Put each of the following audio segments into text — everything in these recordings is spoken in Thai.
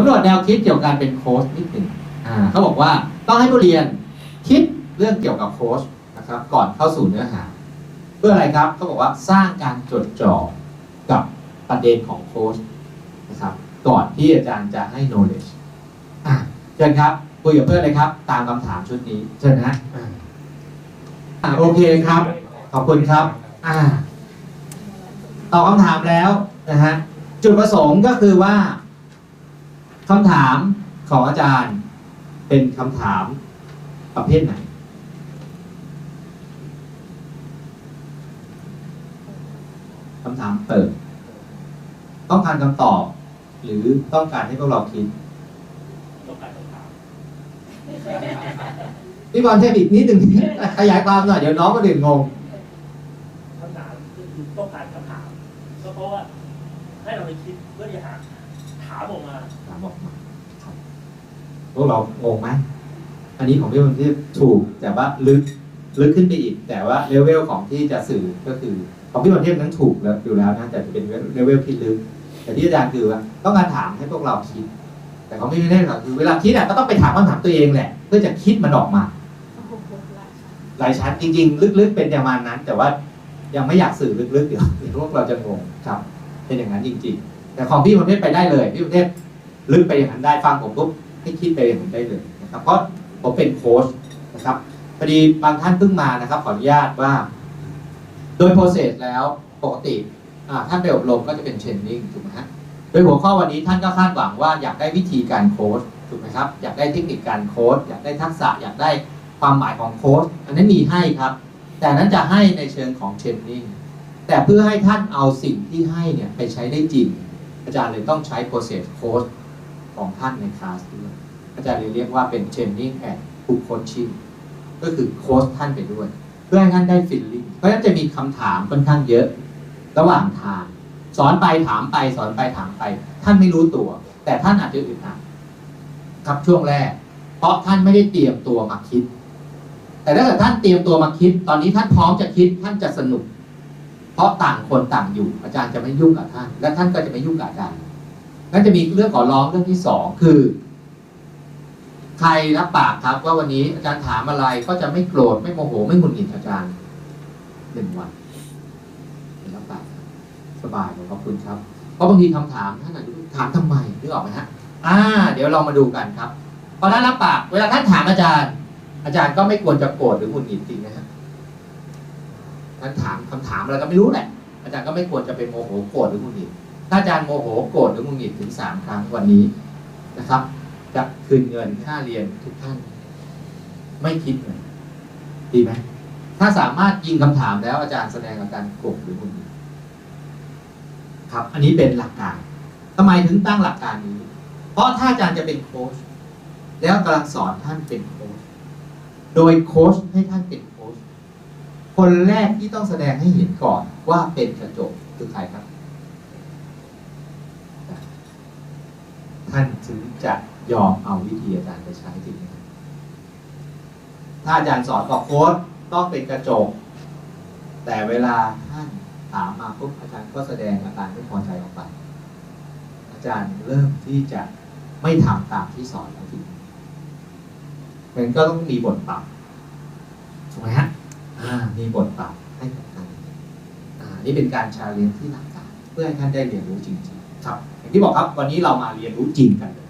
สำรวจแนวคิดเกี่ยวกับการเป็นโค้ชนิดหนึ่งเขาบอกว่าต้องให้ผู้เรียนคิดเรื่องเกี่ยวกับโค้ชนะครับก่อนเข้าสู่เนื้อหา เพื่ออะไรครับเขาบอกว่าสร้างการจดจ่อกับประเด็นของโค้ชนะครับก่อนที่อาจารย์จะให้ knowledge อะเชิญครับคุยกับเพื่อนเลยครับ ตามคำถามชุดนี้เชิญนะโอเคครับ ขอบคุณครับอตอบคำถามแล้วนะฮะจุดประสงค์ก็คือว่า คำถามของอาจารย์เป็นคำถามประเภทไหน คำถามเปิด ต้องการคำตอบ หรือต้องการให้พวกเราคิดต้องการคำถามพี่บอลเทคนิคนิดหนึ่งขยายความหน่อย เดี๋ยวน้องก็ดื่นงงคำถามคือต้องการคำถามก็เพราะว่าให้เราไปคิดเพื่อจะหาถามออกมาถามออกมาครับพวกเรางงไหมอันนี้ของพี่บอลที่ถูกแต่ว่าลึกลึกขึ้นไปอีก แต่ว่าเลเวลของที่จะสื่อก็คือของพี่บอลเทพนั้นถูกแล้วอยู่แล้วนะแต่จะเป็นเลเวลที่ลึก แต่ที่อาจารย์คือว่าต้องการถามให้พวกเราคิด แต่ของพี่ไม่ได้หรอกคือเวลาคิดอะก็ต้องไปถามคำถามตัวเองแหละ เพื่อจะคิดมันออกมาหลายชั้นจริง ๆ ลึกๆเป็นประมาณนั้น แต่ว่ายังไม่อยากสื่อลึกๆเดี๋ยวเดี๋ยวพวกเราจะงงครับ เป็นอย่างนั้นจริง ๆ แต่ของพี่ประเทศไปได้เลยพี่ประเทศ ลึกไปอย่างนั้นได้ฟังผมปุ๊บให้คิดไปอย่างนั้นได้เลยนะครับเพราะผมเป็นโค้ชนะครับพอดีบางท่านเพิ่งมานะครับขออนุญาตว่า โดยโปรเซสแล้วปกติท่านไปอบรมก็จะเป็นเทรนนิ่งถูกไหมฮะโดยหัวข้อวันนี้ท่านก็คาดหวังว่าอยากได้วิธีการโค้ชถูกไหมครับ อยากได้เทคนิคการโค้ชอยากได้ทักษะอยากได้ความหมายของโค้ชอันนั้นมีให้ครับ แต่นั้นจะให้ในเชิงของเทรนนิ่งแต่เพื่อให้ท่านเอาสิ่งที่ให้เนี่ยไปใช้ได้จริง อาจารย์เลยต้องใช้ process coach ของท่านในคลาสด้วยอาจารย์เลยเรียกว่าเป็น training and full coaching ก็คือโค้ชท่านไปด้วย เพื่อให้ท่านได้ feeling เพราะฉะนั้นจะมีคำถามค่อนข้างเยอะ ระหว่างทาง สอนไปถามไปสอนไปถามไป ท่านไม่รู้ตัว แต่ท่านอาจจะอึดอัดครับช่วงแรก เพราะท่านไม่ได้เตรียมตัวมาคิด แต่ถ้าเกิดท่านเตรียมตัวมาคิด ตอนนี้ท่านพร้อมจะคิดท่านจะสนุก เพราะต่างคนต่างอยู่ อาจารย์จะไม่ยุ่งกับท่าน และท่านก็จะไม่ยุ่งกับอาจารย์ นั่นจะมีเรื่องขอร้องเรื่องที่สองคือ ใครรับปากครับว่าวันนี้อาจารย์ถามอะไรก็จะไม่โกรธไม่โมโหไม่หงุดหงิดอาจารย์หนึ่งวันรับปากสบายขอบคุณครับเพราะบางทีคำถามท่านอาจจะถามทำไมนึกออกไหมฮะอ่า เดี๋ยวเรามาดูกันครับพอท่านรับปาก เวลาท่านถามอาจารย์ อาจารย์ก็ไม่ควรจะโกรธหรือหงุดหงิดจริงนะฮะท่านถามคำถามอะไรก็ไม่รู้แหละอาจารย์ก็ไม่ควรจะไปโมโหโกรธหรือหงุดหงิด ถ้าอาจารย์โมโหโกรธหรือหงุดหงิดถึงสามครั้งวันนี้นะครับ จะคืนเงินค่าเรียนทุกท่าน ไม่คิดเลยดีไหมถ้าสามารถยิงคำถามแล้วอาจารย์แสดงอาการโกรธหรือหงุดหงิดครับ อันนี้เป็นหลักการทำไมถึงตั้งหลักการนี้ เพราะถ้าอาจารย์จะเป็นโค้ชแล้วกำลังสอนท่านเป็นโค้ชโดยโค้ชให้ท่านเป็นโค้ชคนแรกที่ต้องแสดงให้เห็นก่อนว่าเป็นกระจกคือใครครับ ท่านถึงจะยอมเอาวิธีอาจารย์ไปใช้จริงถ้าอาจารย์สอนบอกโค้ชต้องเป็นกระจก แต่เวลาท่านถามมาปุ๊บอาจารย์ก็แสดงอาการไม่พอใจออกไป อาจารย์เริ่มที่จะไม่ทำตามที่สอนแล้วทีมันก็ต้องมีบทปรับถูกไหมฮะมีบทปรับให้กับท่านอ่านี่เป็นการชาเลนจ์ที่หลักการ เพื่อให้ท่านได้เรียนรู้จริงๆ ครับอย่างที่บอกครับวันนี้เรามาเรียนรู้จริงกันเลย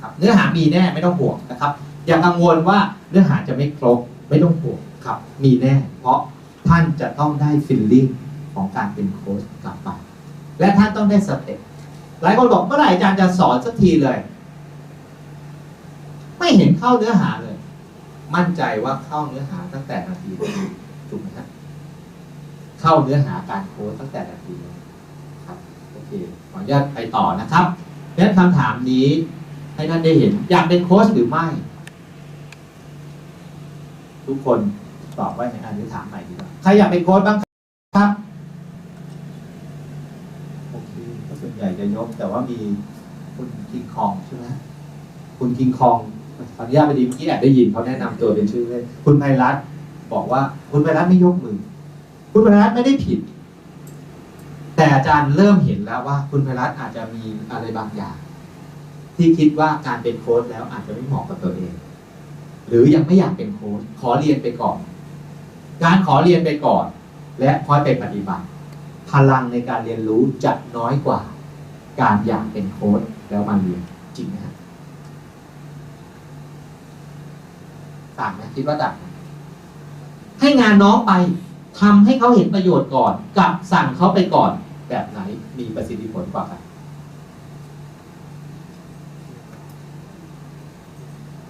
ครับเนื้อหามีแน่ไม่ต้องห่วงนะครับ อย่ากังวลว่าเนื้อหาจะไม่ครบไม่ต้องห่วงครับ มีแน่ เพราะท่านจะต้องได้ฟิลลิ่งของการเป็นโค้ชกลับไปและท่านต้องได้สเต็ปหลายคนบอกเมื่อไหร่อาจารย์จะสอนสักทีเลย ไม่เห็นเข้าเนื้อหาเลย มั่นใจว่าเข้าเนื้อหาตั้งแต่นาทีถูกไหมครับเข้าเนื้อหาการโค้ชตั้งแต่นาทีแรก เคขออนุญาตไปต่อนะครับงั้นคำถามนี้ให้ท่านได้เห็น อยากเป็นโค้ชหรือไม่ ทุกคนตอบว่าไงอันนี้ถามใหม่ดีกว่าใครอยากเป็นโค้ชบ้างครับโอเคส่วนใหญ่จะยกแต่ว่ามีคุณคิงคองใช่ไหมคุณคิงคองขออนุญาตไปดีเมื่อกี้แอบได้ยินเขาแนะนำตัวเป็นชื่อเล่นคุณไพรัตบอกว่าคุณไพรัตไม่ยกมือ คุณไพรัตไม่ได้ผิด แต่อาจารย์เริ่มเห็นแล้วว่าคุณไพรัตอาจจะมีอะไรบางอย่าง ที่คิดว่าการเป็นโค้ชแล้วอาจจะไม่เหมาะกับตัวเอง หรือยังไม่อยากเป็นโค้ชขอเรียนไปก่อน การขอเรียนไปก่อน และค่อยไปปฏิบัติ พลังในการเรียนรู้จะน้อยกว่า การอยากเป็นโค้ชแล้วมาเรียนจริงไหมครับต่างไหมคิดว่าต่างให้งานน้องไปทำให้เขาเห็นประโยชน์ก่อน กับสั่งเขาไปก่อน แบบไหนมีประสิทธิผลกว่ากัน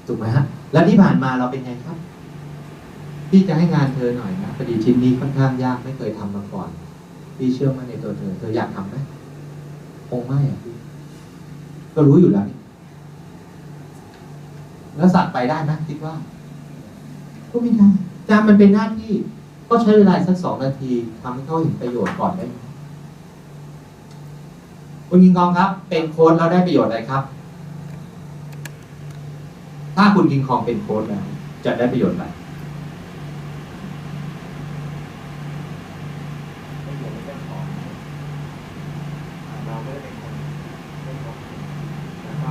ถูกไหมฮะ แล้วที่ผ่านมาเราเป็นไงครับ พี่จะให้งานเธอหน่อยนะพอดีชิ้นนี้ค่อนข้างยากไม่เคยทำมาก่อน พี่เชื่อมั่นในตัวเธอ เธออยากทำไหมคงไม่อะพี่ก็รู้อยู่แล้วนี่แล้วสั่งไปได้ไหมคิดว่า ก็ไม่ได้จามันเป็นหน้าที่ ก็ใช้เวลาสักสองนาทีทำให้เขาเห็นประโยชน์ก่อนได้ไหม คุณกิงกองครับ เป็นโค้ชแล้วได้ประโยชน์อะไรครับ ถ้าคุณกิงคองเป็นโค้ชแล้วจะได้ประโยชน์อะไรไม่อยู่ในเรื่องของอ่าเราไม่ได้เป็นคนเรื่องของแล้วก็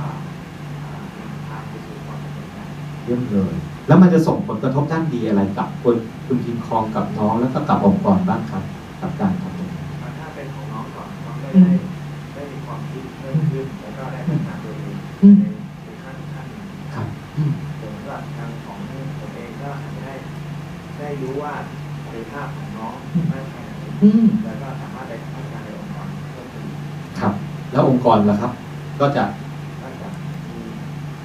อ่านำทางไปสู่ความสำเร็จได้เยี่ยมเลย แล้วมันจะส่งผลกระทบด้านดีอะไรกับคนคุณกิงคองกับน้องแล้วก็กับองค์กรบ้างครับกับ แล้วองค์กรล่ะครับ ก็จะก็จะมี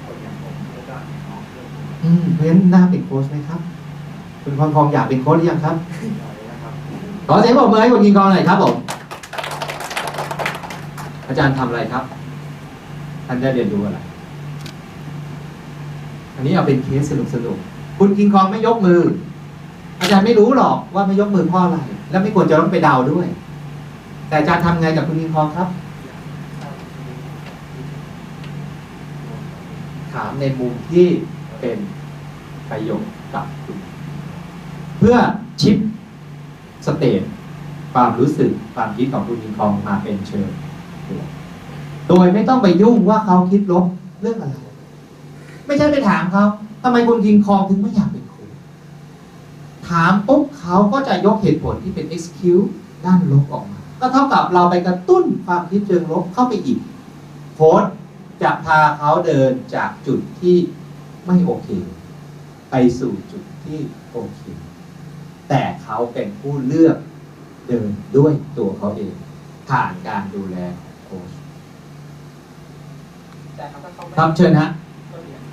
คนอย่างผมแล้วก็น้องเพิ่มขึ้นอืมเพราะฉะนั้นน่าเป็นโค้ชไหมครับ คุณพรทองอยากเป็นโค้ชหรือยังครับนะครับขอเสียงปรบมือให้คุณกิงกองหน่อยครับผม อาจารย์ทำอะไรครับ ท่านได้เรียนรู้อะไร อันนี้เอาเป็นเคสสนุกสนุกๆคุณกิงกองไม่ยกมือ อาจารย์ไม่รู้หรอกว่าไม่ยกมือเพราะอะไร และไม่ควรจะต้องไปเดาด้วย แต่อาจารย์ทำไงกับคุณกิงกองครับ ถามในมุมที่เป็นประโยชน์กับคุณเพื่อชิปสเตทความรู้สึกความคิดของคุณยิงคองมาเป็นเชิงบโดยไม่ต้องไปยุ่งว่าเขาคิดลบเรื่องอะไร ไม่ใช่ไปถามเขาทำไมคุณยิงคองถึงไม่อยากเป็นครูถามปุ๊บเขาก็จะยกเหตุผลที่เป็น excuse ด้านลบออกมา ก็เท่ากับเราไปกระตุ้นความคิดเชิงลบเข้าไปอีกโค้ด จะพาเขาเดินจากจุดที่ไม่โอเค ไปสู่จุดที่โอเค แต่เขาเป็นผู้เลือกเดินด้วยตัวเขาเอง ผ่านการดูแลของโค้ชแต่เขาก็เขาไม่ครับเชิญฮะ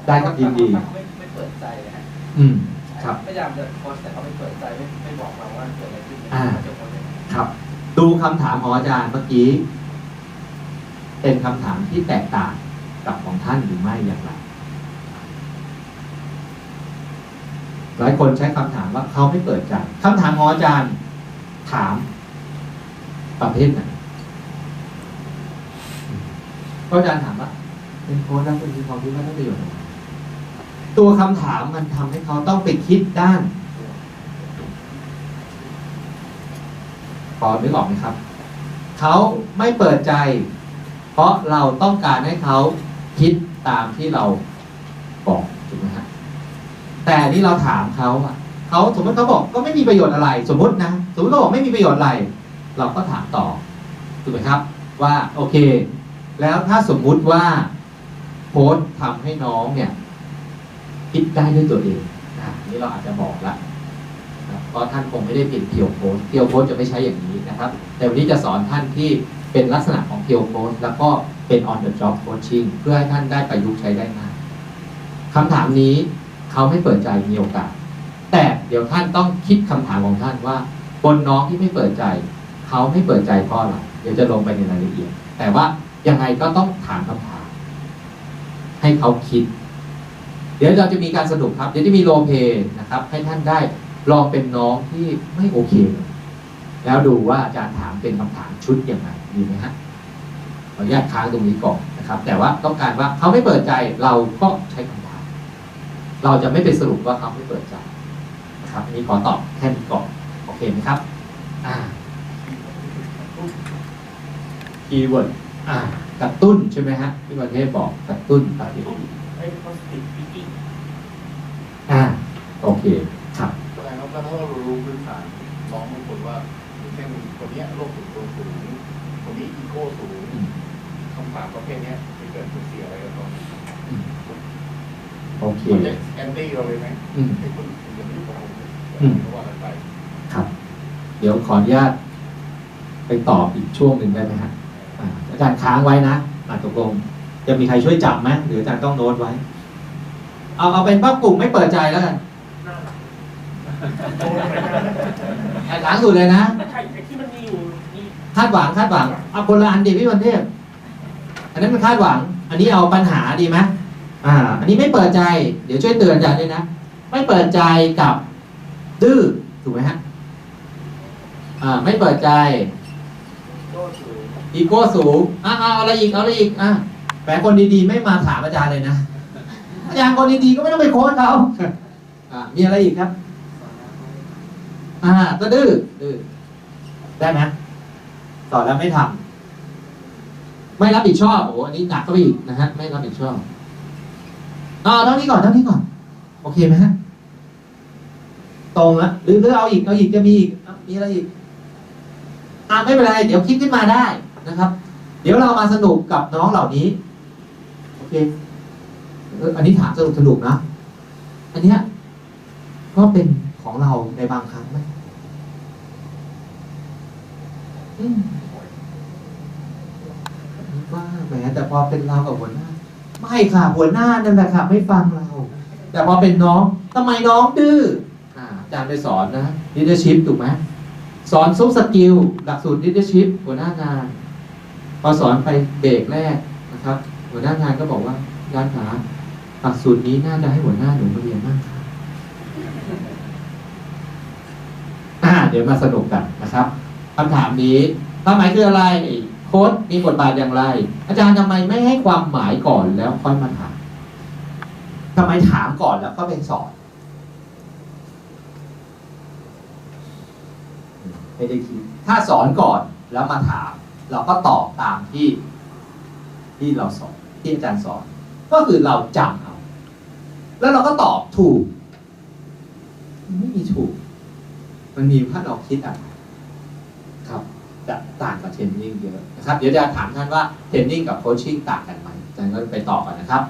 ได้ครับยินดีเขาไม่ไม่เปิดใจนะฮะอืมครับพยายามจะโค้ชแต่เขาไม่เปิดใจไม่ไม่บอกเราว่าเกิดอะไรขึ้นอ่าเจะโค้ชยังไงครับ ดูคำถามของอาจารย์เมื่อกี้ เป็นคำถามที่แตกต่าง กับของท่านหรือไม่อย่างไรหลายคนใช้คำถามว่าเขาไม่เปิดใจคำถามของอาจารย์ ถามประเภทไหนก็อาจารย์ถามว่าเป็นโค้ชแล้วคุณมีความคิดว่าได้ประโยชน์ตัวคำถามมันทำให้เขาต้องไปคิดด้านพอนึกออกไหมครับ เขาไม่เปิดใจ เพราะเราต้องการให้เขา คิดตามที่เราบอกถูกไหมฮะแต่นี่เราถามเขาอะเขาสมมติเขาบอกก็ไม่มีประโยชน์อะไร สมมตินะสมมติเขาบอกไม่มีประโยชน์อะไร เราก็ถามต่อถูกไหมครับ ว่าโอเค แล้วถ้าสมมุติว่าโค้ชทำให้น้องเนี่ย คิดได้ด้วยตัวเองอะนี่เราอาจจะบอกละเพราะท่านคงไม่ได้เป็นเพียวโค้ชเพียวโค้ชจะไม่ใช้อย่างนี้นะครับ แต่วันนี้จะสอนท่านที่เป็นลักษณะของเพียวโค้ชแล้วก็ เป็น on the job coaching เพื่อให้ท่านได้ประยุกต์ใช้ได้ง่ายคำถามนี้เขาไม่เปิดใจมีโอกาส แต่เดี๋ยวท่านต้องคิดคำถามของท่านว่า บนน้องที่ไม่เปิดใจ เขาไม่เปิดใจเพราะอะไรเดี๋ยวจะลงไปในรายละเอียด แต่ว่ายังไงก็ต้องถามคำถาม ให้เขาคิด เดี๋ยวเราจะมีการสรุปครับ เดี๋ยวจะมีโรลเพลย์นะครับ ให้ท่านได้ลองเป็นน้องที่ไม่โอเคเลยแล้วดูว่าอาจารย์ถามเป็นคำถามชุดยังไงดีไหมฮะ ขออนุญาตค้างตรงนี้ก่อนนะครับ แต่ว่าต้องการว่าเขาไม่เปิดใจเราก็ใช้คำถามเราจะไม่ไปสรุปว่าเขาไม่เปิดใจนะครับอันนี้ขอตอบแค่นี้ก่อนโอเคไหมครับอ่าคีย์เวิร์ดอ่ากระตุ้นใช่ไหมฮะที่ประเทศบอกกระตุ้นปฏิกิริยาให้ positive thinking อ่าโอเคครับแสดงว่าถ้าเรารู้พื้นฐานน้องบางคนว่าอย่างเช่นคนเนี้ยโรคส่วนตัวสูงคนนี้อีโก้สูงอืม คำถามประเภทเนี้ยจะเกิดผลเสียอะไรกับเขาอืมโอเคมันจะแอนตี้เราเลยไหมอืมไอ้คุณคุณจะไม่ยุ่งกับผมอืมเพราะว่าอะไรไปครับ เดี๋ยวขออนุญาต ไปตอบอีกช่วงหนึ่งได้ไหมฮะอ่าอาจารย์ค้างไว้นะอ่าตกลง จะมีใครช่วยจับไหมหรืออาจารย์ต้องโน้ตไว้ เอาเอาเป็นว่ากลุ่มไม่เปิดใจแล้วกันหน้าหลังอะหลังสุดเลยนะใช่ไอ้ที่มันมีอยู่มีคาดหวังคาดหวังเอาคนละอันดีพี่วันเทพ อันนั้นมันคาดหวัง อันนี้เอาปัญหาดีไหมอ่า อันนี้ไม่เปิดใจ เดี๋ยวช่วยเตือนอาจารย์ด้วยนะ ไม่เปิดใจกับดื้อ ถูกไหมฮะ อ่า ไม่เปิดใจโก้สูงอีโก้สูง อ่าเอาอะไรอีก เอาอะไรอีก อะแหมคนดีๆ ไม่มาถามอาจารย์เลยนะ อาจารย์คนดีๆ ก็ไม่ต้องไปโค้ชเขาอ่า มีอะไรอีกครับ อ่า ก็ดื้อ ดื้อ ได้ไหมสอนแล้วไม่ทำ ไม่รับผิดชอบ โอ้โหอันนี้หนักก็อีกนะฮะ ไม่รับผิดชอบอ่าเท่านี้ก่อนเท่านี้ก่อน โอเคไหมฮะ ตรงละหรือหรือเอาอีกเอาอีกจะมีอีกมีอะไรอีกอ่าไม่เป็นไร เดี๋ยวคิดขึ้นมาได้นะครับ เดี๋ยวเรามาสนุกกับน้องเหล่านี้ โอเคอออันนี้ถามสนุกสนุกนะ อันเนี้ยก็เป็นของเราในบางครั้งไหมอืมว่า แหมแต่พอเป็นเรากับหัวหน้า ไม่ค่ะหัวหน้านั่นแหละค่ะไม่ฟังเรา แต่พอเป็นน้องทำไมน้องดื้ออาจารย์ไปสอนนะ leadership ถูกไหมสอนซุปสกิลหลักสูตร leadership หัวหน้างาน พอสอนไปเบรกแรกนะครับ หัวหน้างานก็บอกว่าอาจารย์ขาหลักสูตรนี้น่าจะให้หัวหน้าหนูมาเรียนมากค่ะเดี๋ยวมาสนุกกันนะครับคำถามนี้ความหมายคืออะไร โค้ดมีบทบาทอย่างไร อาจารย์ทำไมไม่ให้ความหมายก่อนแล้วค่อยมาถามทำไมถามก่อนแล้วก็ไปสอนไม่ได้คิดถ้าสอนก่อนแล้วมาถาม เราก็ตอบตามที่ที่เราสอนที่อาจารย์สอน ก็คือเราจำเอาแล้วเราก็ตอบถูก ไม่มีถูก มันมีถ้าเราคิดอะครับ จะต่างกับเทรนนิ่งเยอะนะครับ เดี๋ยวจะถามท่านว่าเทรนนิ่งกับโคชชิ่งต่างกันไหมอาจารย์ก็ไปตอบกันนะครับ